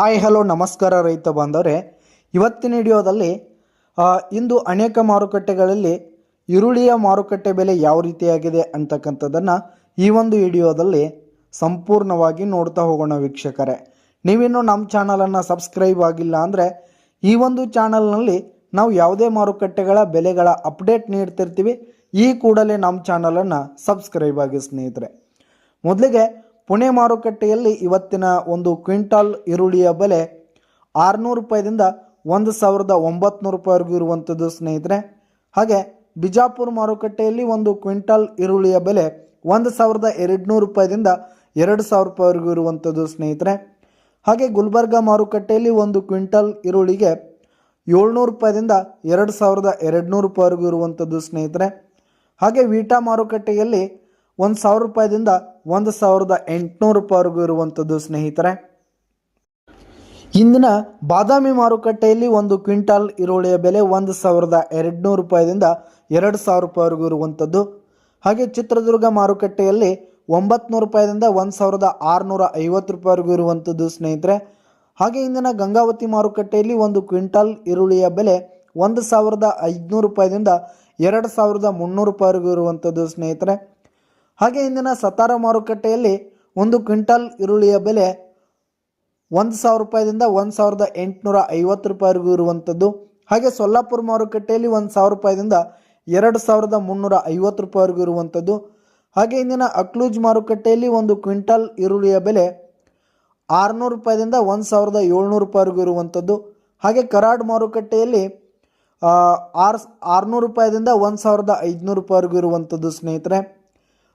Hi, hello, ನಮಸ್ಕಾರ ರೈತ ಬಾಂಧವರೇ. ಇವತ್ತಿನ ವಿಡಿಯೋದಲ್ಲಿ ಇಂದು ಅನೇಕ ಮಾರುಕಟ್ಟೆಗಳಲ್ಲಿ ಈರುಳ್ಳಿಯ ಮಾರುಕಟ್ಟೆ ಬೆಲೆ ಯಾವ ರೀತಿಯಾಗಿದೆ ಅಂತಕ್ಕಂಥದ್ದನ್ನು ಈ ಒಂದು ವಿಡಿಯೋದಲ್ಲಿ ಸಂಪೂರ್ಣವಾಗಿ ನೋಡ್ತಾ ಹೋಗೋಣ ವೀಕ್ಷಕರೇ. ನೀವಿನ್ನು ನಮ್ಮ ಚಾನಲನ್ನು ಸಬ್ಸ್ಕ್ರೈಬ್ ಆಗಿಲ್ಲ ಅಂದರೆ, ಈ ಒಂದು ಚಾನಲ್ನಲ್ಲಿ ನಾವು ಯಾವುದೇ ಮಾರುಕಟ್ಟೆಗಳ ಬೆಲೆಗಳ ಅಪ್ಡೇಟ್ ನೀಡ್ತಿರ್ತೀವಿ, ಈ ಕೂಡಲೇ ನಮ್ಮ ಚಾನಲನ್ನು ಸಬ್ಸ್ಕ್ರೈಬ್ ಆಗಿ ಸ್ನೇಹಿತರೆ. ಮೊದಲಿಗೆ ಪುಣೆ ಮಾರುಕಟ್ಟೆಯಲ್ಲಿ ಇವತ್ತಿನ ಒಂದು ಕ್ವಿಂಟಾಲ್ ಈರುಳ್ಳಿಯ ಬೆಲೆ ಆರುನೂರು ರೂಪಾಯಿದಿಂದ ಒಂದು ಸಾವಿರದ ಒಂಬತ್ತು ರೂಪಾಯಿವರೆಗೂ ಇರುವಂಥದ್ದು ಸ್ನೇಹಿತರೆ. ಹಾಗೆ ಬಿಜಾಪುರ ಮಾರುಕಟ್ಟೆಯಲ್ಲಿ ಒಂದು ಕ್ವಿಂಟಾಲ್ ಈರುಳ್ಳಿಯ ಬೆಲೆ ಒಂದು ಸಾವಿರದ ಎರಡುನೂರು ರೂಪಾಯಿದಿಂದ ಎರಡು ಸಾವಿರ ರೂಪಾಯಿವರೆಗೂ ಇರುವಂಥದ್ದು ಸ್ನೇಹಿತರೆ. ಹಾಗೆ ಗುಲ್ಬರ್ಗ ಮಾರುಕಟ್ಟೆಯಲ್ಲಿ ಒಂದು ಕ್ವಿಂಟಾಲ್ ಈರುಳ್ಳಿಗೆ ಏಳ್ನೂರು ರೂಪಾಯಿದಿಂದ ಎರಡು ಸಾವಿರದ ಎರಡುನೂರು ರೂಪಾಯಿವರೆಗೂ ಇರುವಂಥದ್ದು ಸ್ನೇಹಿತರೆ. ಹಾಗೆ ವೀಟಾ ಮಾರುಕಟ್ಟೆಯಲ್ಲಿ ಒಂದು ಸಾವಿರ ರೂಪಾಯಿದಿಂದ ಒಂದು ಸಾವಿರದ ಎಂಟುನೂರು ರೂಪಾಯಿವರೆಗೂ ಇರುವಂಥದ್ದು ಸ್ನೇಹಿತರೆ. ಇಂದಿನ ಬಾದಾಮಿ ಮಾರುಕಟ್ಟೆಯಲ್ಲಿ ಒಂದು ಕ್ವಿಂಟಾಲ್ ಈರುಳ್ಳಿಯ ಬೆಲೆ ಒಂದು ಸಾವಿರದ ಎರಡುನೂರು ರೂಪಾಯಿದಿಂದ ಎರಡು ಸಾವಿರ ರೂಪಾಯಿವರೆಗೂ ಇರುವಂಥದ್ದು ಹಾಗೆ ಚಿತ್ರದುರ್ಗ ಮಾರುಕಟ್ಟೆಯಲ್ಲಿ ಒಂಬತ್ತು ರೂಪಾಯಿದಿಂದ ಒಂದು ಸಾವಿರದ ಆರುನೂರ ಐವತ್ತು ರೂಪಾಯಿವರೆಗೂ ಇರುವಂಥದ್ದು ಸ್ನೇಹಿತರೆ. ಹಾಗೆ ಇಂದಿನ ಗಂಗಾವತಿ ಮಾರುಕಟ್ಟೆಯಲ್ಲಿ ಒಂದು ಕ್ವಿಂಟಾಲ್ ಈರುಳ್ಳಿಯ ಬೆಲೆ ಒಂದು ಸಾವಿರದ ಐದುನೂರು ರೂಪಾಯಿದಿಂದ ಎರಡು ಸಾವಿರದ ಮುನ್ನೂರು ರೂಪಾಯಿವರೆಗೂ ಇರುವಂಥದ್ದು ಸ್ನೇಹಿತರೆ. ಹಾಗೆ ಇಂದಿನ ಸತಾರ ಮಾರುಕಟ್ಟೆಯಲ್ಲಿ ಒಂದು ಕ್ವಿಂಟಲ್ ಈರುಳ್ಳಿಯ ಬೆಲೆ ಒಂದು ಸಾವಿರ ರೂಪಾಯಿದಿಂದ ಒಂದು ಸಾವಿರದ ಎಂಟುನೂರ ಐವತ್ತು ರೂಪಾಯಿವರೆಗೂ ಇರುವಂಥದ್ದು ಹಾಗೆ ಸೊಲ್ಲಾಪುರ ಮಾರುಕಟ್ಟೆಯಲ್ಲಿ ಒಂದು ಸಾವಿರ ರೂಪಾಯಿದಿಂದ ಎರಡು ಸಾವಿರದ ಮುನ್ನೂರ ಐವತ್ತು ರೂಪಾಯಿವರೆಗೂ ಇರುವಂಥದ್ದು ಹಾಗೆ ಇಂದಿನ ಅಕ್ಲೂಜ್ ಮಾರುಕಟ್ಟೆಯಲ್ಲಿ ಒಂದು ಕ್ವಿಂಟಲ್ ಈರುಳ್ಳಿಯ ಬೆಲೆ ಆರುನೂರು ರೂಪಾಯಿದಿಂದ ಒಂದು ಸಾವಿರದ ಏಳ್ನೂರು ರೂಪಾಯಿವರೆಗೂ ಇರುವಂಥದ್ದು ಹಾಗೆ ಕರಾಡ್ ಮಾರುಕಟ್ಟೆಯಲ್ಲಿ ಆರು ಆರುನೂರು ರೂಪಾಯಿದಿಂದ ಒಂದು ಸಾವಿರದ ಐದುನೂರು ರೂಪಾಯಿವರೆಗೂ ಇರುವಂಥದ್ದು ಸ್ನೇಹಿತರೆ.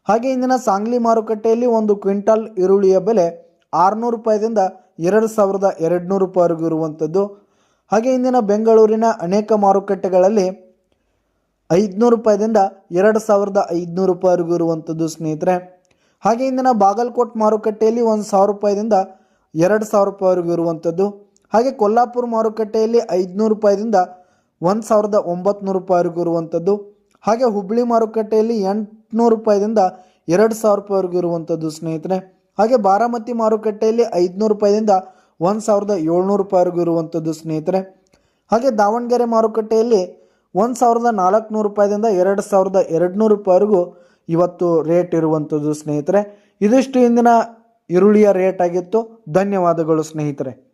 ಹಾಗೆ ಇಂದಿನ ಸಾಂಗ್ಲಿ ಮಾರುಕಟ್ಟೆಯಲ್ಲಿ ಒಂದು ಕ್ವಿಂಟಾಲ್ ಈರುಳ್ಳಿಯ ಬೆಲೆ ಆರುನೂರು ರೂಪಾಯಿದಿಂದ ಎರಡು ಸಾವಿರದ ಎರಡುನೂರು ರೂಪಾಯಿವರೆಗೂ ಇರುವಂಥದ್ದು. ಹಾಗೆ ಇಂದಿನ ಬೆಂಗಳೂರಿನ ಅನೇಕ ಮಾರುಕಟ್ಟೆಗಳಲ್ಲಿ ಐದುನೂರು ರೂಪಾಯಿದಿಂದ ಎರಡು ಸಾವಿರದ ಐದುನೂರು ರೂಪಾಯಿವರೆಗೂ ಇರುವಂಥದ್ದು ಸ್ನೇಹಿತರೆ. ಹಾಗೆ ಇಂದಿನ ಬಾಗಲಕೋಟ್ ಮಾರುಕಟ್ಟೆಯಲ್ಲಿ ಒಂದು ಸಾವಿರ ರೂಪಾಯಿದಿಂದ ಎರಡು ಸಾವಿರ ರೂಪಾಯಿವರೆಗೂ ಇರುವಂಥದ್ದು. ಹಾಗೆ ಕೊಲ್ಲಾಪುರ ಮಾರುಕಟ್ಟೆಯಲ್ಲಿ ಐದುನೂರು ರೂಪಾಯಿದಿಂದ ಒಂದು ಸಾವಿರದ ಒಂಬತ್ನೂರು ರೂಪಾಯಿವರೆಗೂ ಇರುವಂಥದ್ದು. ಹಾಗೆ ಹುಬ್ಬಳ್ಳಿ ಮಾರುಕಟ್ಟೆಯಲ್ಲಿ ಎಂಟುನೂರು ರೂಪಾಯಿದಿಂದ ಎರಡು ಸಾವಿರ ರೂಪಾಯಿವರೆಗೂ ಇರುವಂಥದ್ದು ಸ್ನೇಹಿತರೆ. ಹಾಗೆ ಬಾರಾಮತಿ ಮಾರುಕಟ್ಟೆಯಲ್ಲಿ ಐದುನೂರು ರೂಪಾಯಿದಿಂದ ಒಂದು ಸಾವಿರದ ಏಳ್ನೂರು ರೂಪಾಯಿವರೆಗೂ ಇರುವಂಥದ್ದು ಸ್ನೇಹಿತರೆ. ಹಾಗೆ ದಾವಣಗೆರೆ ಮಾರುಕಟ್ಟೆಯಲ್ಲಿ ಒಂದು ಸಾವಿರದ ನಾಲ್ಕುನೂರು ರೂಪಾಯಿದಿಂದ ಎರಡು ಸಾವಿರದ ಎರಡುನೂರು ರೂಪಾಯಿವರೆಗೂ ಇವತ್ತು ರೇಟ್ ಇರುವಂಥದ್ದು ಸ್ನೇಹಿತರೆ. ಇದಿಷ್ಟು ಇಂದಿನ ಈರುಳ್ಳಿಯ ರೇಟ್ ಆಗಿತ್ತು. ಧನ್ಯವಾದಗಳು ಸ್ನೇಹಿತರೆ.